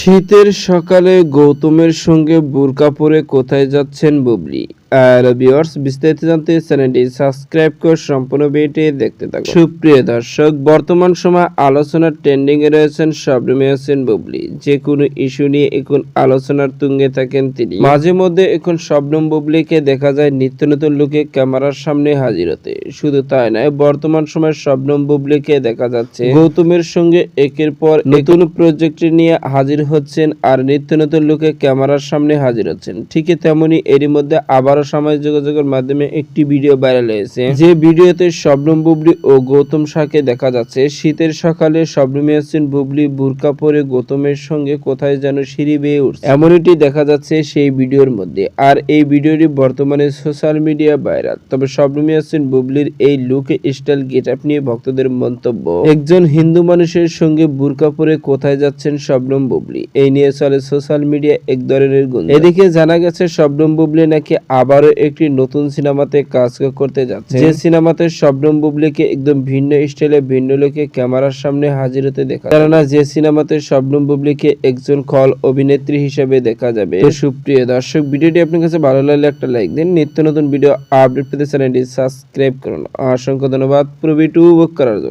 শীতের সকালে গৌতমের সঙ্গে বোরকা পরে কোথায় যাচ্ছেন বুবলি? আর ভিউয়ার্স বিস্তারিত জানতে চ্যানেলটি সাবস্ক্রাইব করে সম্পূর্ণ ভিডিওটি দেখতে থাকুন। সুপ্রিয় দর্শক, বর্তমান সময় আলোচনার ট্রেন্ডিং এ রয়েছেন শবনমী হোসেন বুবলি। যে কোনো ইস্যু নিয়ে এখন আলোচনার তুঙ্গে থাকেন তিনি। মাঝে মধ্যে এখন শবনম বুবলিকে দেখা যায় নিত্য নতুন লোকে ক্যামেরার সামনে হাজির হতে। শুধু তাই নয়, বর্তমান সময় শবনম বুবলিকে দেখা যাচ্ছে। গৌতমের সঙ্গে একের পর নতুন প্রজেক্ট নিয়ে হাজির হচ্ছেন আর নিত্য নতুন লোকে ক্যামেরার সামনে হাজির হচ্ছেন। ঠিকই তেমনি এরই মধ্যে আবারও সামাজিক যোগাযোগের মাধ্যমে একটি ভিডিও ভাইরাল হয়েছে। যে ভিডিওতে শবনম বুবলি ও গৌতম শাহকে দেখা যাচ্ছে, শীতের সকালে শবনম ইয়াসিন বুবলি বুরকা পরে গৌতমের সঙ্গে কোথায় যেন সিঁড়ি বেয়ে উঠছে। এমনটি দেখা যাচ্ছে সেই ভিডিওর মধ্যে। আর এই ভিডিওটি বর্তমানে সোশ্যাল মিডিয়া ভাইরাল। তবে শবনম ইয়াসিন বুবলির এই লুক স্টাইল গেট আপ নিয়ে ভক্তদের মন্তব্য, একজন হিন্দু মানুষের সঙ্গে বুরকা পরে কোথায় যাচ্ছেন শবনম বুবলি? এই নিয়ে চলে সোশ্যাল মিডিয়া এক ধরনের গুণ এদিকে জানা গেছে, শবনম বুবলি নাকি আবারও একটি নতুন সিনেমাতে কাজ করতে যাচ্ছে। যে সিনেমাতে শবনম বুবলিকে একদম ভিন্ন স্টাইলে, ভিন্ন লোকে ক্যামেরার সামনে হাজির হতে দেখা। কেননা যে সিনেমাতে শবনম বুবলিকে একজন খল অভিনেত্রী হিসেবে দেখা যাবে। সুপ্রিয় দর্শক, ভিডিওটি আপনার কাছে ভালো লাগলে একটা লাইক দিন। নিত্য নতুন ভিডিও আপডেট পেতে চ্যানেলটি সাবস্ক্রাইব করুন। অসংখ্য ধন্যবাদ। পুরো ভিডিও করার জন্য।